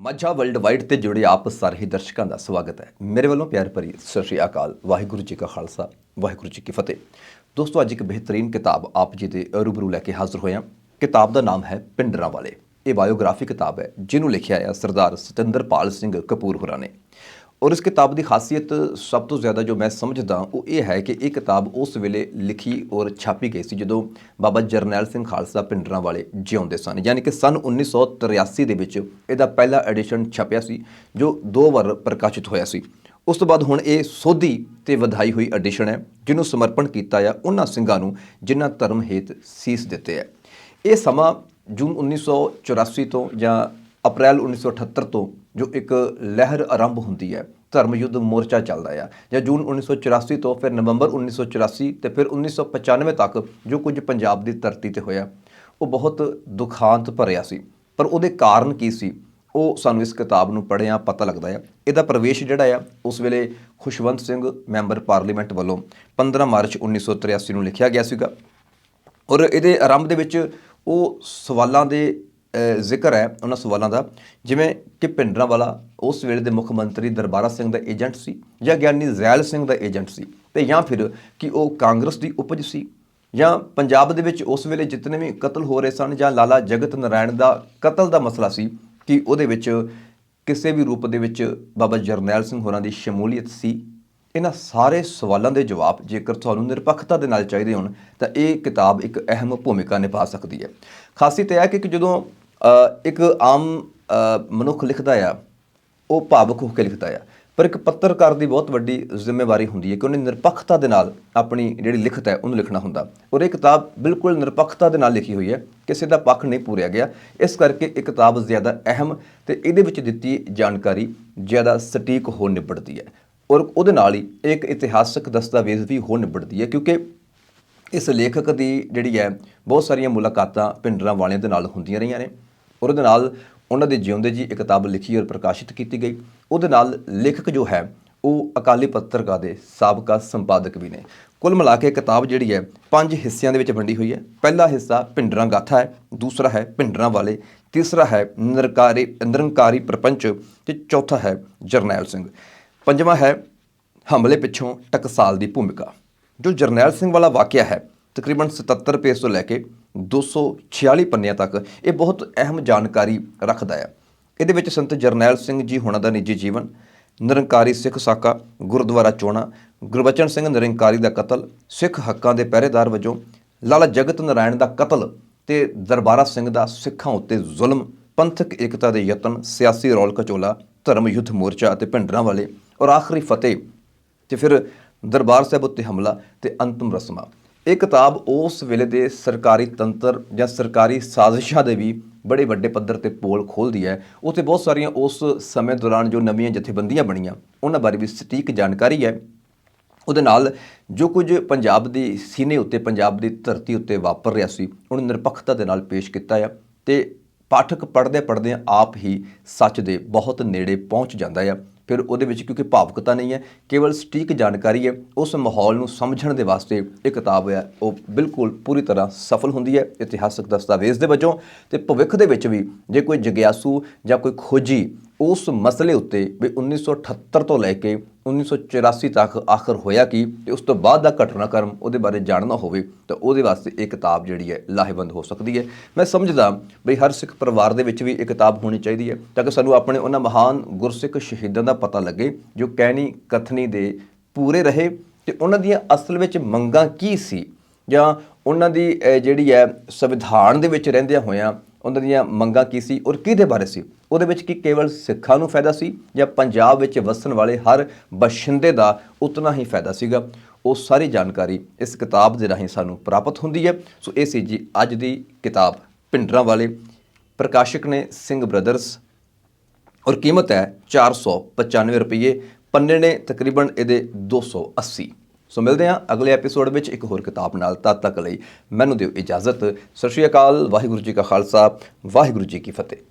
Majha world wide ਤੇ ਜੁੜੇ ਆਪ ਸਾਰੇ ਹੀ ਦਰਸ਼ਕਾਂ ਦਾ ਸਵਾਗਤ ਹੈ। ਮੇਰੇ ਵੱਲੋਂ ਪਿਆਰ ਭਰੀ ਸਤਿ ਸ਼੍ਰੀ ਅਕਾਲ। ਵਾਹਿਗੁਰੂ ਜੀ ਕਾ ਖਾਲਸਾ, ਵਾਹਿਗੁਰੂ ਜੀ ਕੀ ਫਤਿਹ। ਦੋਸਤੋ, ਅੱਜ ਇੱਕ ਬਿਹਤਰੀਨ ਕਿਤਾਬ ਆਪ ਜੀ ਦੇ ਰੂਬਰੂ ਲੈ ਕੇ ਹਾਜ਼ਰ ਹੋਇਆ। ਕਿਤਾਬ ਦਾ ਨਾਮ ਹੈ ਪਿੰਡਰਾਂ ਵਾਲੇ ਇਹ ਬਾਇਓਗ੍ਰਾਫੀ ਕਿਤਾਬ ਹੈ, ਜਿਹਨੂੰ ਲਿਖਿਆ ਹੈ ਸਰਦਾਰ ਸਤਿੰਦਰਪਾਲ ਸਿੰਘ ਕਪੂਰ ਹੋਰਾਂ ਨੇ। ਔਰ ਇਸ ਕਿਤਾਬ ਦੀ ਖਾਸੀਅਤ ਸਭ ਤੋਂ ਜ਼ਿਆਦਾ ਜੋ ਮੈਂ ਸਮਝਦਾ ਉਹ ਇਹ ਹੈ ਕਿ ਇਹ ਕਿਤਾਬ ਉਸ ਵੇਲੇ ਲਿਖੀ ਔਰ ਛਾਪੀ ਗਈ ਸੀ ਜਦੋਂ ਬਾਬਾ ਜਰਨੈਲ ਸਿੰਘ ਖਾਲਸਾ ਪਿੰਡਰਾਂ ਵਾਲੇ ਜਿਉਂਦੇ ਸਨ। ਯਾਨੀ ਕਿ ਸਨ 1983 ਦੇ ਵਿੱਚ ਇਹਦਾ ਪਹਿਲਾ ਐਡੀਸ਼ਨ ਛਪਿਆ ਸੀ, ਜੋ ਦੋ ਵਾਰ ਪ੍ਰਕਾਸ਼ਿਤ ਹੋਇਆ ਸੀ। ਉਸ ਤੋਂ ਬਾਅਦ ਹੁਣ ਇਹ ਸੋਧੀ ਤੇ ਵਧਾਈ ਹੋਈ ਐਡੀਸ਼ਨ ਹੈ, ਜਿਹਨੂੰ ਸਮਰਪਣ ਕੀਤਾ ਆ ਉਹਨਾਂ ਸਿੰਘਾਂ ਨੂੰ, ਜਿਨ੍ਹਾਂ ਧਰਮ ਹੇਤ ਸੀਸ ਦਿੱਤੇ ਹੈ ਇਹ ਸਮਾਂ ਜੂਨ 1984 ਤੋਂ ਜਾਂ ਅਪ੍ਰੈਲ 1978 ਤੋਂ ਜੋ ਇੱਕ ਲਹਿਰ ਆਰੰਭ ਹੁੰਦੀ ਹੈ, ਧਰਮ ਯੁੱਧ ਮੋਰਚਾ ਚੱਲਦਾ ਆ। ਜਾਂ ਜੂਨ 1984 ਤੋਂ ਫਿਰ ਨਵੰਬਰ 1984 ਤੇ ਫਿਰ 1995 ਤੱਕ ਜੋ ਕੁਝ ਪੰਜਾਬ ਦੀ ਧਰਤੀ ਤੇ ਹੋਇਆ, ਉਹ ਬਹੁਤ ਦੁਖਾਂਤ ਭਰਿਆ ਸੀ। ਪਰ ਉਹਦੇ ਕਾਰਨ ਕੀ ਸੀ, ਉਹ ਸਾਨੂੰ ਇਸ ਕਿਤਾਬ ਨੂੰ ਪੜ੍ਹਿਆ ਪਤਾ ਲੱਗਦਾ ਆ। ਇਹਦਾ ਪ੍ਰਵੇਸ਼ ਜਿਹੜਾ ਆ, ਉਸ ਵੇਲੇ ਖੁਸ਼ਵੰਤ ਸਿੰਘ, ਮੈਂਬਰ ਪਾਰਲੀਮੈਂਟ ਵੱਲੋਂ 15 ਮਾਰਚ 1983 ਨੂੰ ਲਿਖਿਆ ਗਿਆ ਸੀਗਾ। ਔਰ ਇਹਦੇ ਆਰੰਭ ਦੇ ਵਿੱਚ ਉਹ ਸਵਾਲਾਂ ਦੇ ਜ਼ਿਕਰ ਹੈ ਉਹਨਾਂ ਸਵਾਲਾਂ ਦਾ, ਜਿਵੇਂ ਕਿ ਪਿੰਡਰਾਂ ਵਾਲਾ ਉਸ ਵੇਲੇ ਦੇ ਮੁੱਖ ਮੰਤਰੀ ਦਰਬਾਰਾ ਸਿੰਘ ਦਾ ਏਜੰਟ ਸੀ ਜਾਂ ਗਿਆਨੀ ਜ਼ੈਲ ਸਿੰਘ ਦਾ ਏਜੰਟ ਸੀ ਤੇ ਜਾਂ ਫਿਰ ਕਿ ਉਹ ਕਾਂਗਰਸ ਦੀ ਉਪਜ ਸੀ ਜਾਂ ਪੰਜਾਬ ਦੇ ਵਿੱਚ ਉਸ ਵੇਲੇ ਜਿਤਨੇ ਵੀ ਕਤਲ ਹੋ ਰਹੇ ਸਨ ਜਾਂ ਲਾਲਾ ਜਗਤ ਨਾਰਾਇਣ ਦਾ ਕਤਲ ਦਾ ਮਸਲਾ ਸੀ ਕਿ ਉਹਦੇ ਵਿੱਚ ਕਿਸੇ ਵੀ ਰੂਪ ਦੇ ਵਿੱਚ ਬਾਬਾ ਜਰਨੈਲ ਸਿੰਘ ਹੋਰਾਂ ਦੀ ਸ਼ਮੂਲੀਅਤ ਸੀ। ਇਹਨਾਂ ਸਾਰੇ ਸਵਾਲਾਂ ਦੇ ਜਵਾਬ ਜੇਕਰ ਤੁਹਾਨੂੰ ਨਿਰਪੱਖਤਾ ਦੇ ਨਾਲ ਚਾਹੀਦੇ ਹੋਣ ਤਾਂ ਇਹ ਕਿਤਾਬ ਇੱਕ ਅਹਿਮ ਭੂਮਿਕਾ ਨਿਭਾ ਸਕਦੀ ਹੈ। ਖਾਸੀਅਤ ਇਹ ਹੈ ਕਿ ਜਦੋਂ ਇੱਕ ਆਮ ਮਨੁੱਖ ਲਿਖਦਾ ਆ, ਉਹ ਭਾਵਕ ਹੋ ਕੇ ਲਿਖਦਾ ਆ। ਪਰ ਇੱਕ ਪੱਤਰਕਾਰ ਦੀ ਬਹੁਤ ਵੱਡੀ ਜ਼ਿੰਮੇਵਾਰੀ ਹੁੰਦੀ ਹੈ ਕਿ ਉਹਨੇ ਨਿਰਪੱਖਤਾ ਦੇ ਨਾਲ ਆਪਣੀ ਜਿਹੜੀ ਲਿਖਤ ਹੈ, ਉਹਨੂੰ ਲਿਖਣਾ ਹੁੰਦਾ। ਔਰ ਇਹ ਕਿਤਾਬ ਬਿਲਕੁਲ ਨਿਰਪੱਖਤਾ ਦੇ ਨਾਲ ਲਿਖੀ ਹੋਈ ਹੈ, ਕਿਸੇ ਦਾ ਪੱਖ ਨਹੀਂ ਪੂਰਿਆ ਗਿਆ। ਇਸ ਕਰਕੇ ਇਹ ਕਿਤਾਬ ਜ਼ਿਆਦਾ ਅਹਿਮ ਤੇ ਇਹਦੇ ਵਿੱਚ ਦਿੱਤੀ ਜਾਣਕਾਰੀ ਜ਼ਿਆਦਾ ਸਟੀਕ ਹੋ ਨਿਬੜਦੀ ਹੈ। ਔਰ ਉਹਦੇ ਨਾਲ ਹੀ ਇਹ ਇੱਕ ਇਤਿਹਾਸਕ ਦਸਤਾਵੇਜ਼ ਵੀ ਹੋ ਨਿਬੜਦੀ ਹੈ, ਕਿਉਂਕਿ ਇਸ ਲੇਖਕ ਦੀ ਜਿਹੜੀ ਹੈ, ਬਹੁਤ ਸਾਰੀਆਂ ਮੁਲਾਕਾਤਾਂ ਪਿੰਡਰਾਂ ਵਾਲਿਆਂ ਦੇ ਨਾਲ ਹੁੰਦੀਆਂ ਰਹੀਆਂ ਨੇ। ਔਰ ਉਹਦੇ ਨਾਲ ਉਹਨਾਂ ਦੇ ਜਿਉਂਦੇ ਜੀ ਇੱਕ ਕਿਤਾਬ ਲਿਖੀ ਔਰ ਪ੍ਰਕਾਸ਼ਿਤ ਕੀਤੀ ਗਈ। ਉਹਦੇ ਨਾਲ ਲੇਖਕ ਜੋ ਹੈ, ਉਹ ਅਕਾਲੀ ਪੱਤਰਕਾਰ ਦੇ ਸਾਬਕਾ ਸੰਪਾਦਕ ਵੀ ਨੇ। ਕੁੱਲ ਮਿਲਾ ਕੇ ਕਿਤਾਬ ਜਿਹੜੀ ਹੈ, ਪੰਜ ਹਿੱਸਿਆਂ ਦੇ ਵਿੱਚ ਵੰਡੀ ਹੋਈ ਹੈ। ਪਹਿਲਾ ਹਿੱਸਾ ਪਿੰਡਰਾਂ ਗਾਥਾ ਹੈ, ਦੂਸਰਾ ਹੈ ਪਿੰਡਰਾਂ ਵਾਲੇ, ਤੀਸਰਾ ਹੈ ਨਿਰਕਾਰੀ, ਨਿਰੰਕਾਰੀ ਪ੍ਰਪੰਚ ਤੇ ਚੌਥਾ ਹੈ ਜਰਨੈਲ ਸਿੰਘ। ਪੰਜਵਾਂ ਹੈ ਹਮਲੇ ਪਿੱਛੋਂ ਟਕਸਾਲ ਦੀ ਭੂਮਿਕਾ। ਜੋ ਜਰਨੈਲ ਸਿੰਘ ਵਾਲਾ ਵਾਕਿਆ ਹੈ, ਤਕਰੀਬਨ 77 ਪੇਜ ਤੋਂ ਲੈ ਕੇ 246 ਪੰਨਿਆਂ ਤੱਕ ਇਹ ਬਹੁਤ ਅਹਿਮ ਜਾਣਕਾਰੀ ਰੱਖਦਾ ਹੈ। ਇਹਦੇ ਵਿੱਚ ਸੰਤ ਜਰਨੈਲ ਸਿੰਘ ਜੀ ਹੋਣਾ ਦਾ ਨਿੱਜੀ ਜੀਵਨ, ਨਿਰੰਕਾਰੀ ਸਿੱਖ ਸਾਕਾ, ਗੁਰਦੁਆਰਾ ਚੋਣਾ, ਗੁਰਬਚਨ ਸਿੰਘ ਨਿਰੰਕਾਰੀ ਦਾ ਕਤਲ, ਸਿੱਖ ਹੱਕਾਂ ਦੇ ਪਹਿਰੇਦਾਰ ਵਜੋਂ ਲਾਲਾ ਜਗਤ ਨਾਰਾਇਣ ਦਾ ਕਤਲ ਤੇ ਦਰਬਾਰਾ ਸਿੰਘ ਦਾ ਸਿੱਖਾਂ ਉੱਤੇ ਜ਼ੁਲਮ, ਪੰਥਕ ਏਕਤਾ ਦੇ ਯਤਨ, ਸਿਆਸੀ ਰੌਲ ਕਚੋਲਾ, ਧਰਮ ਯੁੱਧ ਮੋਰਚਾ ਅਤੇ ਭਿੰਡਰਾਂ ਵਾਲੇ ਔਰ ਆਖਰੀ ਫਤਿਹ ਤੇ ਫਿਰ ਦਰਬਾਰ ਸਾਹਿਬ ਉੱਤੇ ਹਮਲਾ ਤੇ ਅੰਤਮ ਰਸਮਾਂ। ਇਹ ਕਿਤਾਬ ਉਸ ਵੇਲੇ ਦੇ ਸਰਕਾਰੀ ਤੰਤਰ ਜਾਂ ਸਰਕਾਰੀ ਸਾਜ਼ਿਸ਼ਾਂ ਦੇ ਵੀ ਬੜੇ ਵੱਡੇ ਪੱਧਰ ਤੇ ਪੋਲ ਖੋਲਦੀ ਹੈ। ਉੱਥੇ ਬਹੁਤ ਸਾਰੀਆਂ ਉਸ ਸਮੇਂ ਦੌਰਾਨ ਜੋ ਨਵੀਆਂ ਜਥੇਬੰਦੀਆਂ ਬਣੀਆਂ, ਉਹਨਾਂ ਬਾਰੇ ਵੀ ਸਟੀਕ ਜਾਣਕਾਰੀ ਹੈ। ਉਹਦੇ ਨਾਲ ਜੋ ਕੁਝ ਪੰਜਾਬ ਦੀ ਸੀਨੇ ਉੱਤੇ, ਪੰਜਾਬ ਦੀ ਧਰਤੀ ਉੱਤੇ ਵਾਪਰ ਰਿਹਾ ਸੀ, ਉਹਨੂੰ ਨਿਰਪੱਖਤਾ ਦੇ ਨਾਲ ਪੇਸ਼ ਕੀਤਾ ਹੈ ਤੇ ਪਾਠਕ ਪੜ੍ਹਦੇ ਪੜ੍ਹਦੇ ਆਪ ਹੀ ਸੱਚ ਦੇ ਬਹੁਤ ਨੇੜੇ ਪਹੁੰਚ ਜਾਂਦਾ ਹੈ ਫਿਰ ਉਹਦੇ ਵਿੱਚ ਕਿਉਂਕਿ ਭਾਵੁਕਤਾ ਨਹੀਂ ਹੈ, ਕੇਵਲ ਸਟੀਕ ਜਾਣਕਾਰੀ ਹੈ, ਉਸ ਮਾਹੌਲ ਨੂੰ ਸਮਝਣ ਦੇ ਵਾਸਤੇ ਇਹ ਕਿਤਾਬ ਹੈ, ਉਹ ਬਿਲਕੁਲ ਪੂਰੀ ਤਰ੍ਹਾਂ ਸਫਲ ਹੁੰਦੀ ਹੈ, ਇਤਿਹਾਸਕ ਦਸਤਾਵੇਜ਼ ਦੇ ਵਜੋਂ ਤੇ ਭਵਿੱਖ ਦੇ ਵਿੱਚ ਵੀ ਜੇ ਕੋਈ ਜਗਿਆਸੂ ਜਾਂ ਕੋਈ ਖੋਜੀ ਉਸ ਮਸਲੇ ਉੱਤੇ ਵੀ 1978 ਤੋਂ ਲੈ ਕੇ 1984 ਤੱਕ ਆਖਰ ਹੋਇਆ ਕੀ ਤੇ ਉਸ ਤੋਂ ਬਾਅਦ ਦਾ ਘਟਨਾਕ੍ਰਮ ਉਹਦੇ ਬਾਰੇ ਜਾਣਨਾ ਹੋਵੇ, ਤਾਂ ਉਹਦੇ ਵਾਸਤੇ ਇਹ ਕਿਤਾਬ ਜਿਹੜੀ ਹੈ ਲਾਹੇਵੰਦ ਹੋ ਸਕਦੀ ਹੈ। ਮੈਂ ਸਮਝਦਾ ਵੀ ਹਰ ਸਿੱਖ ਪਰਿਵਾਰ ਦੇ ਵਿੱਚ ਵੀ ਇਹ ਕਿਤਾਬ ਹੋਣੀ ਚਾਹੀਦੀ ਹੈ, ਤਾਂ ਕਿ ਸਾਨੂੰ ਆਪਣੇ ਉਹਨਾਂ ਮਹਾਨ ਗੁਰਸਿੱਖ ਸ਼ਹੀਦਾਂ ਦਾ ਪਤਾ ਲੱਗੇ, ਜੋ ਕਹਿਣੀ ਕਥਨੀ ਦੇ ਪੂਰੇ ਰਹੇ, ਤੇ ਉਹਨਾਂ ਦੀਆਂ ਅਸਲ ਵਿੱਚ ਮੰਗਾਂ ਕੀ ਸੀ, ਜਾਂ ਉਹਨਾਂ ਦੀ ਜਿਹੜੀ ਹੈ ਸੰਵਿਧਾਨ ਦੇ ਵਿੱਚ ਰਹਿੰਦਿਆਂ ਹੋਇਆਂ ਉਹਨਾਂ ਦੀਆਂ ਮੰਗਾਂ ਕੀ ਸੀ ਔਰ ਕਿਹਦੇ ਬਾਰੇ ਸੀ? ਉਹਦੇ ਵਿੱਚ ਕੀ ਕੇਵਲ ਸਿੱਖਾਂ ਨੂੰ ਫਾਇਦਾ ਸੀ ਜਾਂ ਪੰਜਾਬ ਵਿੱਚ ਵਸਣ ਵਾਲੇ ਹਰ ਬਸ਼ਿੰਦੇ ਦਾ ਉਤਨਾ ਹੀ ਫਾਇਦਾ ਸੀਗਾ? ਉਹ ਸਾਰੀ ਜਾਣਕਾਰੀ ਇਸ ਕਿਤਾਬ ਦੇ ਰਾਹੀਂ ਸਾਨੂੰ ਪ੍ਰਾਪਤ ਹੁੰਦੀ ਹੈ। ਸੋ ਇਹ ਸੀ ਜੀ ਅੱਜ ਦੀ ਕਿਤਾਬ ਪਿੰਡਰਾਂ ਵਾਲੇ ਪ੍ਰਕਾਸ਼ਕ ਨੇ ਸਿੰਘ ਬ੍ਰਦਰਸ ਔਰ ਕੀਮਤ ਹੈ 495 ਰੁਪਏ ਪੰਨੇ ਨੇ ਤਕਰੀਬਨ ਇਹਦੇ 280 ਸੋ ਮਿਲਦੇ ਹਾਂ ਅਗਲੇ ਐਪੀਸੋਡ ਵਿੱਚ ਇੱਕ ਹੋਰ ਕਿਤਾਬ ਨਾਲ। ਤਦ ਤੱਕ ਲਈ ਮੈਨੂੰ ਦਿਓ ਇਜਾਜ਼ਤ। ਸਤਿ ਸ਼੍ਰੀ ਅਕਾਲ, ਵਾਹਿਗੁਰੂ ਜੀ ਕਾ ਖਾਲਸਾ, ਵਾਹਿਗੁਰੂ ਜੀ ਕੀ ਫਤਿਹ।